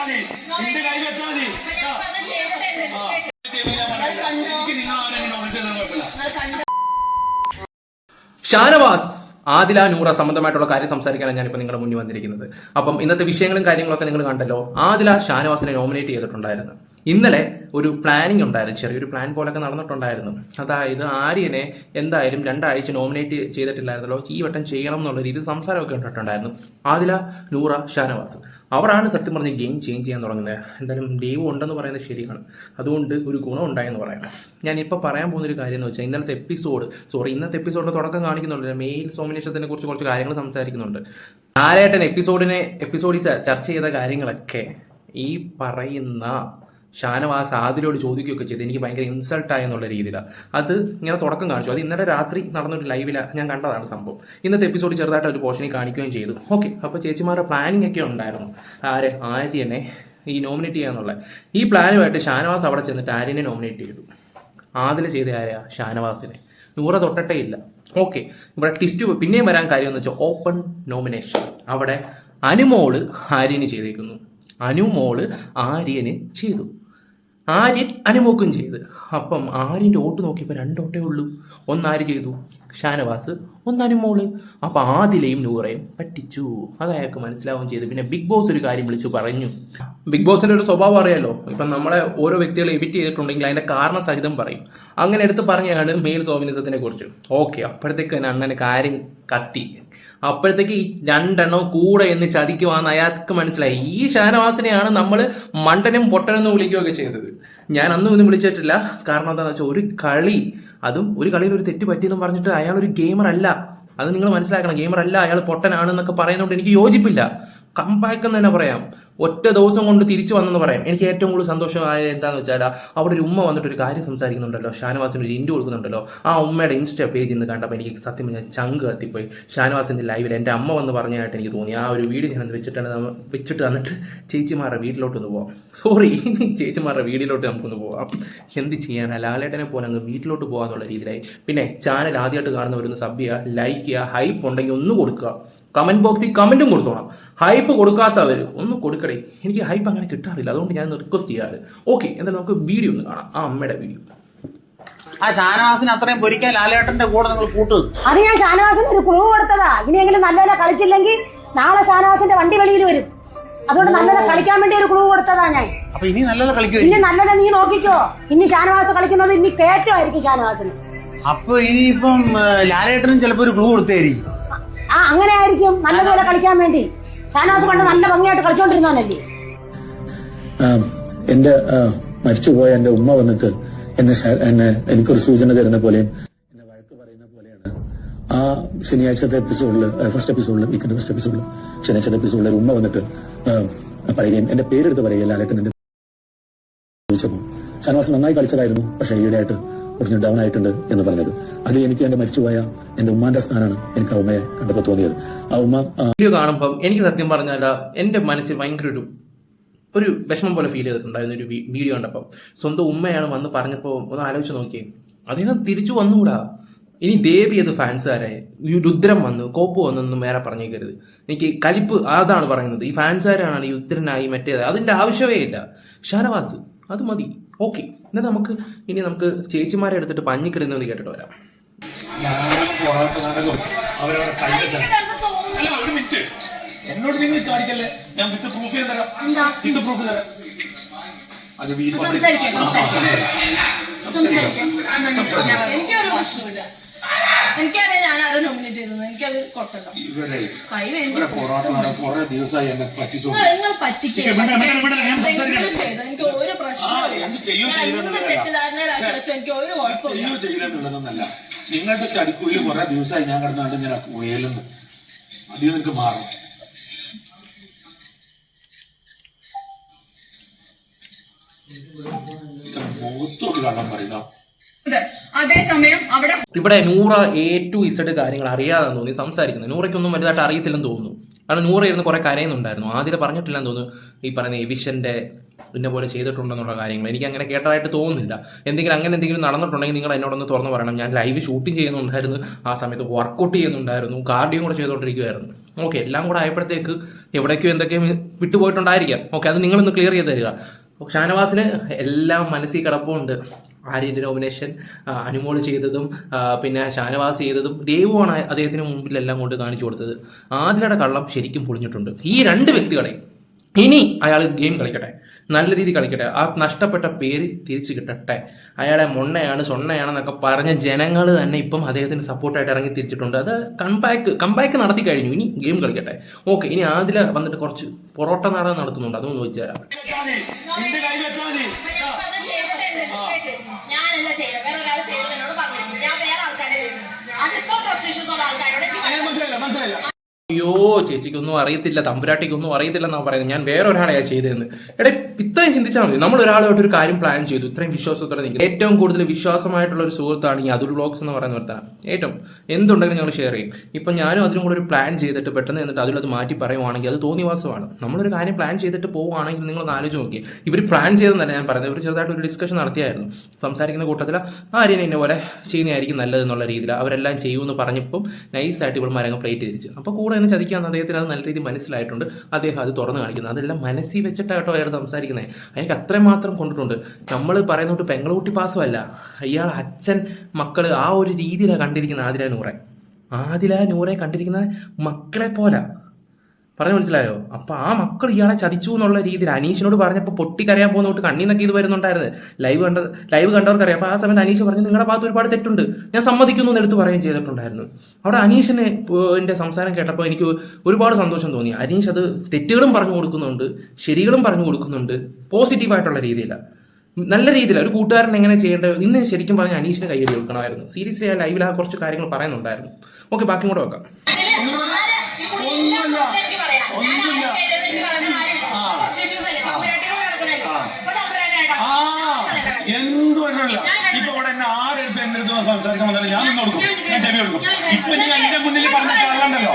വെച്ചാൽ മതി. എന്റെ കൈ വെച്ചാൽ മതി. എനിക്ക് കുഴപ്പമില്ല. ഷാനവാസ് ആദില നൂറ സംബന്ധമായിട്ടുള്ള കാര്യം സംസാരിക്കാനാണ് ഞാനിപ്പോൾ നിങ്ങളുടെ മുന്നിൽ വന്നിരിക്കുന്നത്. അപ്പം ഇന്നത്തെ വിഷയങ്ങളും കാര്യങ്ങളൊക്കെ നിങ്ങൾ കണ്ടല്ലോ. ആദില ഷാനവാസിനെ നോമിനേറ്റ് ചെയ്തിട്ടുണ്ടായിരുന്നു. ഇന്നലെ ഒരു പ്ലാനിങ് ഉണ്ടായിരുന്നു ചെറിയൊരു പ്ലാൻ പോലൊക്കെ നടന്നിട്ടുണ്ടായിരുന്നു. അതായത് ആര്യനെ എന്തായാലും രണ്ടാഴ്ച നോമിനേറ്റ് ചെയ്തിട്ടില്ലായിരുന്നല്ലോ ഈ വട്ടം ചെയ്യണം എന്നുള്ള രീതിയിൽ സംസാരമൊക്കെ കണ്ടിട്ടുണ്ടായിരുന്നു ആദില നൂറ ഷാനവാസ്. അവരാണ് സത്യം പറഞ്ഞ് ഗെയിം ചേഞ്ച് ചെയ്യാൻ തുടങ്ങുന്നത്. എന്തായാലും ദൈവം ഉണ്ടെന്ന് പറയുന്നത് ശരിയാണ്. അതുകൊണ്ട് ഒരു ഗുണം ഉണ്ടായെന്ന് പറയാം ഞാൻ ഇപ്പോൾ പറയാൻ പോകുന്ന ഒരു കാര്യം എന്ന് വെച്ചാൽ ഇന്നലത്തെ എപ്പിസോഡ് സോറി ഇന്നത്തെ എപ്പിസോഡിന്റെ തുടക്കം കാണിക്കുന്നുണ്ട്. മെയിൽ സോമിനേഷത്തിനെ കുറിച്ച് കുറച്ച് കാര്യങ്ങൾ സംസാരിക്കുന്നുണ്ട്. ആരേട്ടൻ എപ്പിസോഡിനെ എപ്പിസോഡിൽ ചർച്ച ചെയ്ത കാര്യങ്ങളൊക്കെ ഈ പറയുന്ന ഷാനവാസ് ആദിലോട് ചോദിക്കുകയൊക്കെ ചെയ്ത്. എനിക്ക് ഭയങ്കര ഇൻസൾട്ടായി എന്നുള്ള രീതിയിലാണ് അത് ഇങ്ങനെ തുടക്കം കാണിച്ചു. അത് ഇന്നലെ രാത്രി നടന്നൊരു ലൈവിലാണ് ഞാൻ കണ്ടതാണ് സംഭവം. ഇന്നത്തെ എപ്പിസോഡ് ചെറുതായിട്ട് ഒരു പോർഷനിൽ കാണിക്കുകയും ചെയ്തു. ഓക്കെ അപ്പോൾ ചേച്ചിമാരുടെ പ്ലാനിങ് ഒക്കെ ഉണ്ടായിരുന്നു. ആര്? ആര്യനെ ഈ നോമിനേറ്റ് ചെയ്യാന്നുള്ള ഈ പ്ലാനുമായിട്ട് ഷാനവാസ് അവിടെ ചെന്നിട്ട് ആര്യനെ നോമിനേറ്റ് ചെയ്തു. ആദില ചെയ്ത ആരെയാ ഷാനവാസിനെ. നൂറ തൊട്ടട്ടേ ഇല്ല. ഓക്കെ ഇവിടെ ടിസ്റ്റ് പിന്നെയും വരാൻ കാര്യം എന്ന് വെച്ചാൽ ഓപ്പൺ നോമിനേഷൻ അവിടെ അനുമോൾ ആര്യന് ചെയ്തേക്കുന്നു. അനുമോൾ ആര്യന് ചെയ്തു. ആര്യൻ അനുമോക്കും ചെയ്ത്. അപ്പം ആര്യന്റെ ഓട്ട് നോക്കിയപ്പോൾ രണ്ടോട്ടേ ഉള്ളൂ. ഒന്ന് ആര് ചെയ്തു? ഷാനവാസ്. ഒന്ന് അനുമോൾ അപ്പം ആദിലയും നൂറയും പറ്റിച്ചു. അത് അയാൾക്ക് മനസ്സിലാവുകയും ചെയ്തു. പിന്നെ ബിഗ് ബോസ് ഒരു കാര്യം വിളിച്ചു പറഞ്ഞു. ബിഗ് ബോസിന്റെ ഒരു സ്വഭാവം അറിയാലോ? ഇപ്പം നമ്മളെ ഓരോ വ്യക്തികളെ എഡിറ്റ് ചെയ്തിട്ടുണ്ടെങ്കിൽ അതിന്റെ കാരണം സഹിതം പറയും. അങ്ങനെ എടുത്ത് പറഞ്ഞാണ് മെയിൽ സോവിനിസത്തിനെ കുറിച്ച്. ഓക്കെ അപ്പോഴത്തേക്ക് തന്നെ അണ്ണന് കാര്യം കത്തി. അപ്പോഴത്തേക്ക് ഈ രണ്ടെണ്ണം കൂടെ എന്ന് ചതിക്കുവാന്ന് അയാൾക്ക് മനസ്സിലായി. ഈ ഷാനവാസിനെയാണ് നമ്മൾ മണ്ടനും പൊട്ടനെന്ന് വിളിക്കുകയൊക്കെ ചെയ്തത്. ഞാൻ അന്നും ഇന്നും വിളിച്ചിട്ടില്ല. കാരണം എന്താണെന്ന് വെച്ചാൽ ഒരു കളി അതും ഒരു കളിയിൽ ഒരു തെറ്റ് പറ്റിയെന്ന് പറഞ്ഞിട്ട് അയാൾ ഒരു ഗെയിമർ അല്ല. അത് നിങ്ങൾ മനസ്സിലാക്കണം. ഗെയിമർ അല്ല അയാൾ പൊട്ടനാണെന്നൊക്കെ പറയുന്നതുകൊണ്ട് എനിക്ക് യോജിപ്പില്ല. കമ്പാക്ക് എന്ന് തന്നെ പറയാം. ഒറ്റ ദിവസം കൊണ്ട് തിരിച്ചു വന്നെന്ന് പറയാം. എനിക്ക് ഏറ്റവും കൂടുതൽ സന്തോഷമായ എന്താണെന്ന് വെച്ചാൽ അവിടെ ഒരു ഉമ്മ വന്നിട്ട് ഒരു കാര്യം സംസാരിക്കുന്നുണ്ടല്ലോ. ഷാനവാസിന് ഒരു ഇൻഡു കൊടുക്കുന്നുണ്ടല്ലോ. ആ ഉമ്മയുടെ ഇൻസ്റ്റ പേജിൽ നിന്ന് കണ്ടപ്പോൾ എനിക്ക് സത്യം പറഞ്ഞാൽ ചങ്ക് കത്തിപ്പോയി. ഷാനവാസിന്റെ ലൈവിൽ എന്റെ അമ്മ വന്ന് പറഞ്ഞതായിട്ട് എനിക്ക് തോന്നി. ആ ഒരു വീഡിയോ ഞാൻ വെച്ചിട്ടാണ് വെച്ചിട്ട് വന്നിട്ട് ചേച്ചിമാരുടെ വീട്ടിലോട്ടൊന്ന് പോവാം. സോറി ചേച്ചിമാരുടെ വീട്ടിലോട്ട് നമുക്കൊന്ന് പോവാം. എന്ത് ചെയ്യാനാ? ലാലേട്ടനെ പോലെ അങ്ങ് വീട്ടിലോട്ട് പോകാന്നുള്ള രീതിയിലായി. പിന്നെ ചാനൽ ആദ്യമായിട്ട് കാണുന്നവരൊന്ന് സബ് ചെയ്യുക ലൈക്ക് ചെയ്യുക ഹൈപ്പ് ഉണ്ടെങ്കിൽ ഒന്ന് കൊടുക്കുക. കമന്റ് ബോക്സിൽ കമന്റും കൊടുത്തോണം ഹൈപ്പ് കൊടുക്കാത്തവർ ഒന്നും കൊടുക്കടേ. എനിക്ക് ഹൈപ്പ് അങ്ങനെ കിട്ടാറില്ല. അതുകൊണ്ട് ഞാൻ റിക്വസ്റ്റ് ചെയ്യാറ്. ഓക്കെ എന്തായാലും നമുക്ക് വീഡിയോ ഒന്ന് കാണാം. ആ അമ്മയുടെ വീഡിയോ ആ ഷാനവാസിന് അത്രയും പൊരിക്കാൻ ലാലേട്ടന്റെ കൂടെ നിങ്ങൾ കൂട്ടു. അത് ഞാൻ ഷാനവാസിന് ഒരു ക്ലൂ കൊടുത്തതാ. ഇനിയെങ്കിലും നല്ലപോലെ കളിച്ചില്ലെങ്കിൽ നാളെ ഷാനവാസിന്റെ വണ്ടി വെളിയിൽ വരും. അതുകൊണ്ട് നല്ലപോലെ കളിക്കാൻ വേണ്ടി ഒരു ക്ലൂ കൊടുത്തതാ ഞാൻ. അപ്പൊ ഇനി നല്ലപോലെ കളിക്കും ഇനി നല്ലപോലെ നീ നോക്കിക്കോ. ഇനി ഷാനവാസ് കളിക്കുന്നത് ഇനി കയറ്റമായിരിക്കും ഷാനവാസിന്. അപ്പൊ ഇനിയിപ്പം ലാലേട്ടനും ചിലപ്പോ ഒരു ക്ലൂ കൊടുത്തായിരിക്കും ആ അങ്ങനെ ആയിരിക്കും നല്ലതുപോലെ കളിക്കാൻ വേണ്ടി. ഷാനവാസ് പണ്ട് നല്ല ഭംഗിയായിട്ട് കളിച്ചോണ്ടിരുന്നല്ലേ എന്റെ മരിച്ചുപോയ എന്റെ ഉമ്മ വന്നിട്ട് എന്നെ എന്നെ എനിക്കൊരു സൂചന തരുന്ന പോലെയും എന്നെ വഴക്ക് പറയുന്ന പോലെയാണ്. ആ ശനിയാഴ്ചത്തെ എപ്പിസോഡിൽ ഫസ്റ്റ് എപ്പിസോഡിൽ വീക്കെൻഡ് ഫസ്റ്റ് എപ്പിസോഡിൽ ശനിയാഴ്ചത്തെ എപ്പിസോഡിൽ ഉമ്മ വന്നിട്ട് പറയുകയും എന്റെ പേരെടുത്ത് പറയുക ലാലേട്ടൻ എന്റെ ചോദിച്ചപ്പോൾ ഷാനവാസ് നന്നായി കളിച്ചതായിരുന്നു പക്ഷേ ഈയിടെയായിട്ട് കുറച്ച് ഡൗൺ ആയിട്ടുണ്ട് എന്ന് പറഞ്ഞത്. അത് എനിക്ക് എന്റെ മരിച്ചുപോയ എന്റെ ഉമ്മാന്റെ സ്ഥാനമാണ് എനിക്ക് ആ ഉമ്മയെ കണ്ടപ്പോൾ തോന്നിയത്. ആ ഉമ്മ വീഡിയോ കാണുമ്പം എനിക്ക് സത്യം പറഞ്ഞാൽ എന്റെ മനസ്സിൽ ഭയങ്കര ഒരു ഒരു വിഷമം പോലെ ഫീൽ ചെയ്തിട്ടുണ്ടായിരുന്നു ഒരു വീഡിയോ കണ്ടപ്പോൾ സ്വന്തം ഉമ്മയാണ് വന്ന് പറഞ്ഞപ്പോൾ ഒന്ന് ആലോചിച്ച് നോക്കിയേ. അദ്ദേഹം തിരിച്ചു വന്നുകൂടാ. ഇനി ദേവി അത് ഫാൻസുകാരെ രുദ്രം വന്നു കോപ്പ് വന്നൊന്നും വേറെ പറഞ്ഞേക്കരുത്. എനിക്ക് കലിപ്പ് അതാണ് പറയുന്നത്. ഈ ഫാൻസുകാരാണ് ഉത്തരനായി മറ്റേത്. അതിന്റെ ആവശ്യമേ ഇല്ല. ഷാനവാസ് അത് മതി. ഓക്കെ എന്നാൽ നമുക്ക് ഇനി നമുക്ക് ചേച്ചിമാരെ എടുത്തിട്ട് പഞ്ഞിക്കിടുന്നത് കേട്ടിട്ട് വരാം. എന്നോട് നിങ്ങൾ കാണിക്കല്ലേ? ഞാൻ വിത്ത് പ്രൂഫ് ചെയ്ത് തരാം. വിത്ത് പ്രൂഫ് തരാം. അത് എനിക്കൊരു പ്രശ്നമില്ല എനിക്കറിയാം ഞാൻ ആരും നോമിനേറ്റ് ചെയ്തത്? എനിക്കത് ഇവരെ കൈ വേണ്ടി ഇവരെ പൊറോട്ട നാടകം കുറെ ദിവസമായി എന്നെ പറ്റിച്ചു നിങ്ങൾ പറ്റിക്കുക ഞാൻ സംസാരിക്കാം. ചെയ്തു? എനിക്ക് ഒരു ആ പ്രശ്നമില്ല എന്ത് ചെയ്യോ ഞാൻ എന്ത് തെറ്റിദ്ധാരണയിലാക്കി വെച്ചാൽ എനിക്ക് ഒരു കുഴപ്പമില്ല. ചെയ്യോ ചെയ്യില്ലെന്നുള്ളതൊന്നല്ല നിങ്ങളുടെ ചതിക്കൂലി കുറെ ദിവസമായി ഞാൻ കിടന്നാണ്ട് ഞാൻ ഉയലുന്നു. അതിൽ നിനക്ക് മാറും. മുഖത്തോട് കള്ളം പറയുന്ന അവിടെ ഇവിടെ നൂറ എ ടു ഇസഡ് കാര്യങ്ങൾ അറിയാതെന്ന് തോന്നി സംസാരിക്കുന്നത് നൂറയ്ക്കൊന്നും വലുതായിട്ട് അറിയത്തില്ലെന്ന് തോന്നുന്നു. കാരണം നൂറ ഇരുന്ന് കുറെ കരയുന്നുണ്ടായിരുന്നു. ആദ്യം പറഞ്ഞിട്ടില്ലെന്ന് തോന്നുന്നു ഈ പറയുന്ന എവിഷന്റെ ഇന്ന പോലെ ചെയ്തിട്ടുണ്ടെന്നുള്ള കാര്യങ്ങൾ. എനിക്ക് അങ്ങനെ കേട്ടതായിട്ട് തോന്നുന്നില്ല. എന്തെങ്കിലും അങ്ങനെ എന്തെങ്കിലും നടന്നിട്ടുണ്ടെങ്കിൽ നിങ്ങൾ എന്നോടൊന്ന് തുറന്നു പറയണം. ഞാൻ ലൈവ് ഷൂട്ടിംഗ് ചെയ്യുന്നുണ്ടായിരുന്നു. ആ സമയത്ത് വർക്കൗട്ട് ചെയ്യുന്നുണ്ടായിരുന്നു. കാർഡിയും കൂടെ ചെയ്തുകൊണ്ടിരിക്കുമായിരുന്നു ഓക്കെ എല്ലാം കൂടെ ആയപ്പോഴത്തേക്ക് എവിടേക്കോ എന്തൊക്കെയോ വിട്ടുപോയിട്ടുണ്ടായിരിക്കാം. ഓക്കെ അത് നിങ്ങളൊന്ന് ക്ലിയർ ചെയ്ത് തരിക. ഷാനവാസിന് എല്ലാം മനസ്സിൽ കിടപ്പുണ്ട്. ആര്യന്റെ നോമിനേഷൻ അനുമോൾ ചെയ്തതും പിന്നെ ഷാനവാസ് ചെയ്തതും ദൈവമാണ് അദ്ദേഹത്തിന് മുമ്പിലെല്ലാം കൊണ്ട് കാണിച്ചു കൊടുത്തത്. ആദിലയുടെ കള്ളം ശരിക്കും പൊളിഞ്ഞിട്ടുണ്ട്. ഈ രണ്ട് വ്യക്തികളെ ഇനി അയാൾ ഗെയിം കളിക്കട്ടെ. നല്ല രീതിയിൽ കളിക്കട്ടെ. ആ നഷ്ടപ്പെട്ട പേര് തിരിച്ചു കിട്ടട്ടെ. അയാളെ മൊണ്ണയാണ് സൊണ്ണയാണെന്നൊക്കെ പറഞ്ഞ ജനങ്ങൾ തന്നെ ഇപ്പം അദ്ദേഹത്തിന് സപ്പോർട്ടായിട്ട് ഇറങ്ങി തിരിച്ചിട്ടുണ്ട്. അത് കംബാക്ക് കംബാക്ക് നടത്തി കഴിഞ്ഞു. ഇനി ഗെയിം കളിക്കട്ടെ. ഓക്കെ ഇനി ആദില വന്നിട്ട് കുറച്ച് പൊറോട്ട നാടകം നടത്തുന്നുണ്ട്. അതൊന്ന് ചോദിച്ചു തരാം. മനസ്സിലായില്ല മനസ്സിലായില്ല അയ്യോ ചേച്ചിക്കൊന്നും അറിയത്തില്ല തമ്പുരാട്ടിക്കൊന്നും അറിയത്തില്ല എന്നാണ് പറയുന്നത്. ഞാൻ വേറെ ഒരാളെയാണ് ചെയ്തതെന്ന്. എടേ ഇത്രയും ചിന്തിച്ചാൽ മതി. നമ്മൾ ഒരാളായിട്ട് ഒരു കാര്യം പ്ലാൻ ചെയ്തു. ഇത്രയും വിശ്വാസത്തോടെ നിൽക്കുന്നത് ഏറ്റവും കൂടുതൽ വിശ്വാസമായിട്ടുള്ള ഒരു സുഹൃത്താണ് ഈ അതുൽ വ്ളോഗ്സ് എന്ന് പറയുന്ന ഒരുത്താണ് ഏറ്റവും. എന്തുണ്ടെങ്കിലും ഞങ്ങൾ ഷെയർ ചെയ്യും. ഇപ്പം ഞാനും അതിനും കൂടെ ഒരു പ്ലാൻ ചെയ്തിട്ട് പെട്ടെന്ന് എന്നിട്ട് അതിലത് മാറ്റി പറയുവാണെങ്കിൽ അത് തോന്നിവാസമാണ്. നമ്മളൊരു കാര്യം പ്ലാൻ ചെയ്തിട്ട് പോവുകയാണെങ്കിൽ നിങ്ങൾ ആലോചിച്ച് നോക്കി ഇവർ പ്ലാൻ ചെയ്തെന്നല്ല ഞാൻ പറയുന്നത് ഇവർ ചെറുതായിട്ട് ഒരു ഡിസ്കഷൻ നടത്തിയായിരുന്നു. സംസാരിക്കുന്ന കൂട്ടത്തിൽ ആര്യനെ എന്നെ പോലെ ചെയ്യുന്നതായിരിക്കും നല്ലതെന്നുള്ള രീതിയിൽ അവരെല്ലാം ചെയ്യുമെന്ന് പറഞ്ഞപ്പം നൈസായിട്ട് ഇവൾമാരങ്ങ് പ്ലേറ്റ് തിരിച്ചു. അപ്പോൾ കൂടെ എന്ന് ചതിക്കാന്ന് അദ്ദേഹത്തിന് അത് നല്ല രീതിയിൽ മനസ്സിലായിട്ടുണ്ട്. അദ്ദേഹം അത് തുറന്ന് കാണിക്കുന്നത് അതെല്ലാം മനസ്സിൽ വെച്ചിട്ടാട്ടോ അയാൾ സംസാരിക്കുന്നത് അയാൾക്ക് അത്രമാത്രം കൊണ്ടിട്ടുണ്ട്. നമ്മൾ പറയുന്നോട്ട് പെങ്ങളൂട്ടി പാസമല്ല അയാൾ അച്ഛൻ മക്കൾ ആ ഒരു രീതിയിലാണ് കണ്ടിരിക്കുന്നത് ആതിര നൂറെ. ആതിര നൂറെ കണ്ടിരിക്കുന്ന മക്കളെ പോലെ. പറഞ്ഞു മനസ്സിലായോ? അപ്പൊ ആ മക്കൾ ഇയാളെ ചതിച്ചു എന്നുള്ള രീതിയിൽ അനീഷിനോട് പറഞ്ഞപ്പോൾ പൊട്ടിക്കരയാൻ പോകുന്ന തൊട്ട് കണ്ണീന്നൊക്കെ ഇത് വരുന്നുണ്ടായിരുന്നു. ലൈവ് കണ്ട ലൈവ് കണ്ടവർക്കറിയാം അപ്പൊ ആ സമയത്ത് അനീഷ് പറഞ്ഞു നിങ്ങളുടെ ഭാഗത്ത് ഒരുപാട് തെറ്റുണ്ട്. ഞാൻ സമ്മതിക്കുന്നു എന്ന് എടുത്ത് പറയുകയും ചെയ്തിട്ടുണ്ടായിരുന്നു. അവിടെ അനീഷിനെ സംസാരം കേട്ടപ്പോൾ എനിക്ക് ഒരുപാട് സന്തോഷം തോന്നി. അനീഷ് അത് തെറ്റുകളും പറഞ്ഞു കൊടുക്കുന്നുണ്ട് ശരികളും പറഞ്ഞു കൊടുക്കുന്നുണ്ട് പോസിറ്റീവായിട്ടുള്ള രീതിയിലാണ് നല്ല രീതിയിൽ ഒരു കൂട്ടുകാരൻ എങ്ങനെ ചെയ്യേണ്ടത് ഇന്ന് ശരിക്കും പറഞ്ഞ അനീഷിന് കയ്യിൽ കൊടുക്കണമായിരുന്നു സീരിയസ്ലി ആ ലൈവിൽ ആ കുറച്ച് കാര്യങ്ങൾ പറയുന്നുണ്ടായിരുന്നു. ഓക്കെ ബാക്കി കൂടെ വെക്കാം ഒന്നുമില്ല. ആ. എന്ത് പറഞ്ഞില്ല ഇപ്പൊ ഇവിടെ എന്നെ ആരെടുത്ത് എന്റെ അടുത്ത് സംസാരിക്കാൻ വന്നാലും ഞാൻ നിന്ന് കൊടുക്കും ഞാൻ ചെവി കൊടുക്കും. ഇപ്പൊ നീ എന്റെ മുന്നിൽ പറഞ്ഞ കള്ളണ്ടല്ലോ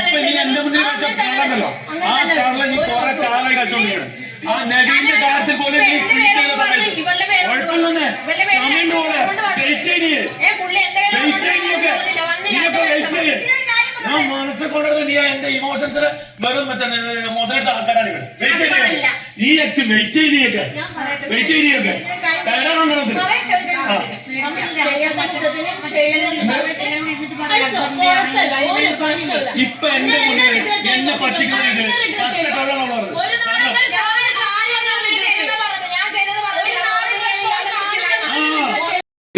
ഇപ്പൊ നീ എന്റെ മുന്നിൽ കളിച്ച കള്ളണ്ടല്ലോ ആ കള്ള നീ കുറെ കാലായി കളിച്ചോണ്ടിരിക്കണം ആ നവീന്റെ കാര്യത്തിൽ പോലും നീ ചെയ്ത സമയത്ത് കുഴപ്പമില്ലെന്നേ സമയം പോലെ വെയിറ്റ് ചെയ്യേ. വെയിറ്റ് ചെയ്യൊക്കെ നീയൊക്കെ വെയിറ്റ് ചെയ്യേ. ഞാൻ മനസ്സിൽ കൊണ്ടുവരുന്ന നീ എന്റെ ഇമോഷൻസിന് വെറും മറ്റേ മുതലെടുത്ത ആൾക്കാരാണ് ഇവിടെ. വെയിറ്റ് നീ എത്തി വെയിറ്റ് ചെയ്തിയൊക്കെ വെയിറ്റ് ചെയ്തിയൊക്കെ തയ്യാറാണോ ആ. ചെയ്യാത്ത കുറ്റത്തിന് ചെയ്യണമെന്ന് പറഞ്ഞിട്ട് അടിച്ചോ, കുഴപ്പമില്ല, ഇപ്പൊ എന്റെ മുന്നിൽ എന്നെ. പറ്റിക്കുന്നത് പച്ചക്കള്ളമാണ് പറഞ്ഞത്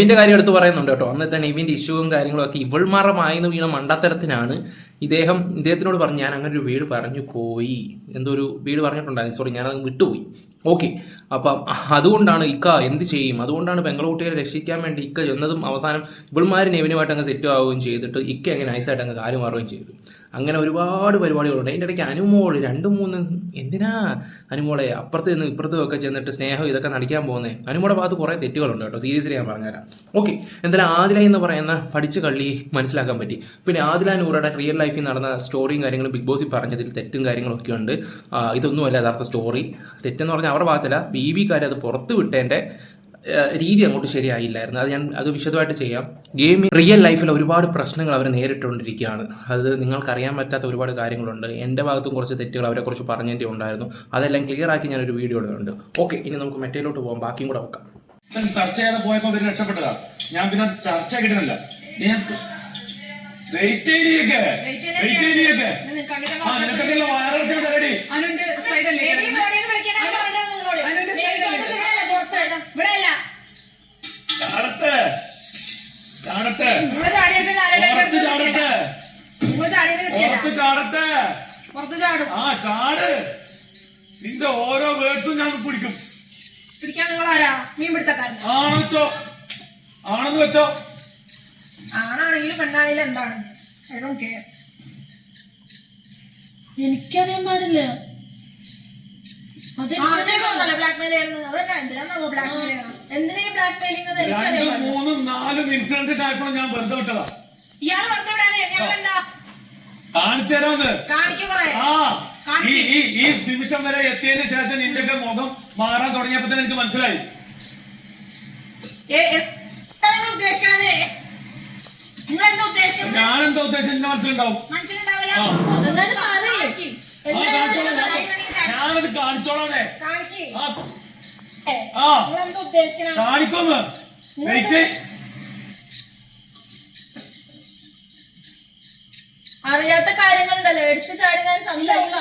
ഇവിന്റെ കാര്യം എടുത്ത് പറയുന്നുണ്ട് കേട്ടോ. അന്ന് തന്നെ ഇവിന്റെ ഇഷ്യൂവും കാര്യങ്ങളും ഒക്കെ ഇവൾമാരുടെ മായെന്ന് വീണ മണ്ടത്തരത്തിനാണ് ഇദ്ദേഹം ഇദ്ദേഹത്തിനോട് പറഞ്ഞു ഞാൻ അങ്ങനെ ഒരു വീട് പറഞ്ഞു പോയി. എന്തോ ഒരു വീട് പറഞ്ഞിട്ടുണ്ടായിരുന്നു. സോറി ഞാനത് വിട്ടുപോയി. ഓക്കെ അപ്പം അതുകൊണ്ടാണ് ഇക്ക എന്ത് ചെയ്യും? അതുകൊണ്ടാണ് പെങ്ങളൂട്ടിയെ രക്ഷിക്കാൻ വേണ്ടി ഇക്ക എന്നതും അവസാനം ഇവൾമാര് നെവിനുമായിട്ട് അങ്ങ് സെറ്റ് ആവുകയും ചെയ്തിട്ട് ഇക്ക അങ്ങനെ നൈസായിട്ട് അങ്ങ് കാര്യം മാറുകയും ചെയ്തു. അങ്ങനെ ഒരുപാട് പരിപാടികളുണ്ട്. അതിന്റെ ഇടയ്ക്ക് അനുമോൾ രണ്ട് മൂന്ന് എന്തിനാ അനുമോളെ അപ്പുറത്ത് നിന്ന് ഇപ്പുറത്തും ഒക്കെ ചെന്നിട്ട് സ്നേഹം ഇതൊക്കെ നടിക്കാൻ പോകുന്നത് അനുമോടെ ഭാഗത്ത് കുറേ തെറ്റുകളുണ്ട് കേട്ടോ സീരിയസ്ലി ഞാൻ പറഞ്ഞുതരാം. ഓക്കെ എന്തായാലും ആദില എന്ന് പറയുന്ന പഠിച്ച കള്ളി മനസ്സിലാക്കാൻ പറ്റി. പിന്നെ ആദില നൂറയുടെ റിയൽ ലൈഫിൽ നടന്ന സ്റ്റോറിയും കാര്യങ്ങളും ബിഗ് ബോസിൽ പറഞ്ഞതിൽ തെറ്റും കാര്യങ്ങളൊക്കെ ഉണ്ട്. ഇതൊന്നും ഇതൊന്നുമല്ല യഥാർത്ഥ സ്റ്റോറി തെറ്റെന്ന് പറഞ്ഞാൽ അവരുടെ ഭാഗത്തല്ല ബി വിക്കാർ അത് പുറത്ത് വിട്ടതിന്റെ ഏഹ് രീതി അങ്ങോട്ട് ശരിയായില്ലായിരുന്നു. അത് ഞാൻ അത് വിശദമായിട്ട് ചെയ്യാം. ഗെയിം റിയൽ ലൈഫിൽ ഒരുപാട് പ്രശ്നങ്ങൾ അവർ നേരിട്ടുകൊണ്ടിരിക്കുകയാണ്. അത് നിങ്ങൾക്കറിയാൻ പറ്റാത്ത ഒരുപാട് കാര്യങ്ങളുണ്ട്. എന്റെ ഭാഗത്തും കുറച്ച് തെറ്റുകൾ അവരെ കുറിച്ച് പറഞ്ഞതിന്റെ ഉണ്ടായിരുന്നു. അതെല്ലാം ക്ലിയർ ആക്കി ഞാനൊരു വീഡിയോ ഇടുന്നുണ്ട്. ഓക്കെ ഇനി നമുക്ക് മെറ്റയിലോട്ട് പോകാം ബാക്കിയും കൂടെ നോക്കാം. ചർച്ച ചെയ്യാതെ പോയപ്പോ ഇവർ രക്ഷപ്പെട്ടതാ. ഞാൻ പിന്നെ അത് ചർച്ച കിട്ടണില്ല നിനക്ക് വെയിറ്റ് ചെയ്യൊക്കെ വെയിറ്റ് ചെയ്യൊക്കെ ആ നിനക്കൊക്കെ വയറിളച്ച് ചാടട്ടെ. പുറത്ത് ചാടും. ആ ചാട്. നിന്റെ ഓരോ വേർഡ്സും ഞാൻ പിടിക്കും. പിടിക്കാൻ നിങ്ങൾ ആരാ? മീൻ പിടുത്തക്കാരൻ. ആണെന്ന് വെച്ചോ. ആണെന്ന് വെച്ചോ. ആണാണെങ്കിലും പെണ്ണാണെങ്കിലും എന്താണ്? ഐ ഡോണ്ട് കെയർ എനിക്കറിയാൻ പാടില്ല. രണ്ടും മൂന്നും നാലും ഇൻസിഡന്റ് ആയപ്പോഴും ഞാൻ വെറുതെ വിട്ടതാ. ഇയാൾ വെറുതെ വിടാതെ ഞങ്ങൾ എന്താ കാണിച്ചു തരാന്ന്. ആ ഈ ഈ ഈ നിമിഷം വരെ എത്തിയതിനു ശേഷം നിന്റെയൊക്കെ മുഖം മാറാൻ തുടങ്ങിയപ്പോ തന്നെ എനിക്ക് മനസ്സിലായി. ഞാനെന്താ ഉദ്ദേശം എന്റെ മനസ്സിലുണ്ടാവും. ഞാനത് കാണിച്ചോളാണേ കാണിക്ക്. ആ. കാണിക്കോന്ന് വെയിറ്റ്. അറിയാത്ത കാര്യങ്ങളുണ്ടല്ലോ. എടുത്തു ചാടി ഞാൻ സംസാരിക്കും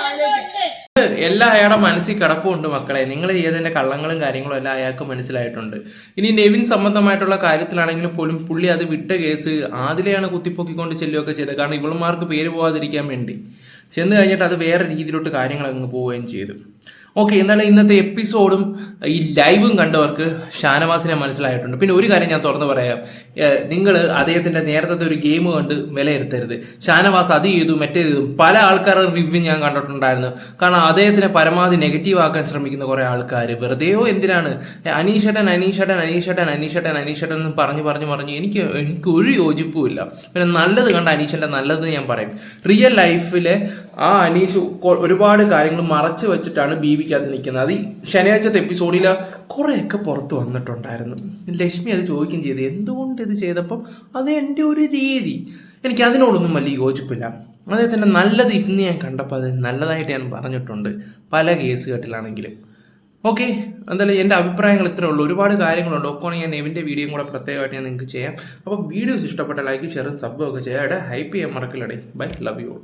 എല്ലാം അയാളുടെ മനസ്സിൽ കിടപ്പുണ്ട് മക്കളെ. നിങ്ങൾ ചെയ്തതിന്റെ കള്ളങ്ങളും കാര്യങ്ങളും എല്ലാം അയാൾക്ക് മനസ്സിലായിട്ടുണ്ട്. ഇനി നെവിൻ സംബന്ധമായിട്ടുള്ള കാര്യത്തിലാണെങ്കിലും പോലും പുള്ളി അത് വിട്ട കേസ് ആദിലെയാണ് കുത്തിപ്പൊക്കിക്കൊണ്ട് ചെല്ലുകയൊക്കെ ചെയ്തത്. കാരണം ഇവളുമാർക്ക് പേര് പോവാതിരിക്കാൻ വേണ്ടി. ചെന്ന് കഴിഞ്ഞിട്ട് അത് വേറെ രീതിയിലോട്ട് കാര്യങ്ങൾ അങ്ങ് പോവുകയും ചെയ്തു. ഓക്കെ എന്നാലും ഇന്നത്തെ എപ്പിസോഡും ഈ ലൈവും കണ്ടവർക്ക് ഷാനവാസിനെ മനസ്സിലായിട്ടുണ്ട്. പിന്നെ ഒരു കാര്യം ഞാൻ തുറന്നു പറയാം. നിങ്ങൾ അദ്ദേഹത്തിന്റെ നേരത്തെ ഒരു ഗെയിം കണ്ട് വിലയിരുത്തരുത്. ഷാനവാസ് അത് ചെയ്തു മറ്റേ ചെയ്തു. പല ആൾക്കാരുടെ റിവ്യൂ ഞാൻ കണ്ടിട്ടുണ്ടായിരുന്നു. കാരണം അദ്ദേഹത്തിനെ പരമാവധി നെഗറ്റീവ് ആക്കാൻ ശ്രമിക്കുന്ന കുറേ ആൾക്കാർ വെറുതെയോ എന്തിനാണ്? അനീഷട്ടൻ അനീഷേട്ടൻ അനീഷേട്ടൻ അനീഷേട്ടൻ അനീഷേട്ടൻ എന്ന് പറഞ്ഞു പറഞ്ഞു പറഞ്ഞു എനിക്ക് എനിക്ക് ഒരു യോജിപ്പുമില്ല. പിന്നെ നല്ലത് കണ്ട അനീഷന്റെ നല്ലത് ഞാൻ പറയും. റിയൽ ലൈഫിലെ ആ അനീഷ് ഒരുപാട് കാര്യങ്ങൾ മറച്ചു വെച്ചിട്ടാണ് ബീവിക്കകത്ത് നിൽക്കുന്നത്. അത് ഈ ശനിയാഴ്ചത്തെ എപ്പിസോഡിൽ കുറേയൊക്കെ പുറത്ത് വന്നിട്ടുണ്ടായിരുന്നു. ലക്ഷ്മി അത് ചോദിക്കുകയും ചെയ്തു. എന്തുകൊണ്ട് ഇത് ചെയ്തപ്പം? അത് എന്റെ ഒരു രീതി. എനിക്ക് അതിനോടൊന്നും വലിയ യോജിപ്പില്ല. അദ്ദേഹത്തിന്റെ നല്ലത് ഇന്ന് ഞാൻ കണ്ടപ്പോൾ അത് നല്ലതായിട്ട് ഞാൻ പറഞ്ഞിട്ടുണ്ട്. പല കേസ് കേട്ടിലാണെങ്കിലും ഓക്കെ? എന്തായാലും എന്റെ അഭിപ്രായങ്ങൾ ഇത്രേ ഉള്ളൂ. ഒരുപാട് കാര്യങ്ങളുണ്ട്. ഒക്കെ ഞാൻ എവിന്റെ വീഡിയോയും കൂടെ പ്രത്യേകമായിട്ട് ഞാൻ നിങ്ങൾക്ക് ചെയ്യാം. അപ്പോൾ വീഡിയോസ് ഇഷ്ടപ്പെട്ട ലൈക്ക് ഷെയർ സബ് ഒക്കെ ചെയ്യാം. ഹൈപ്പ് ചെയ്യാൻ മറക്കില്ലടേ ബൈ. Love you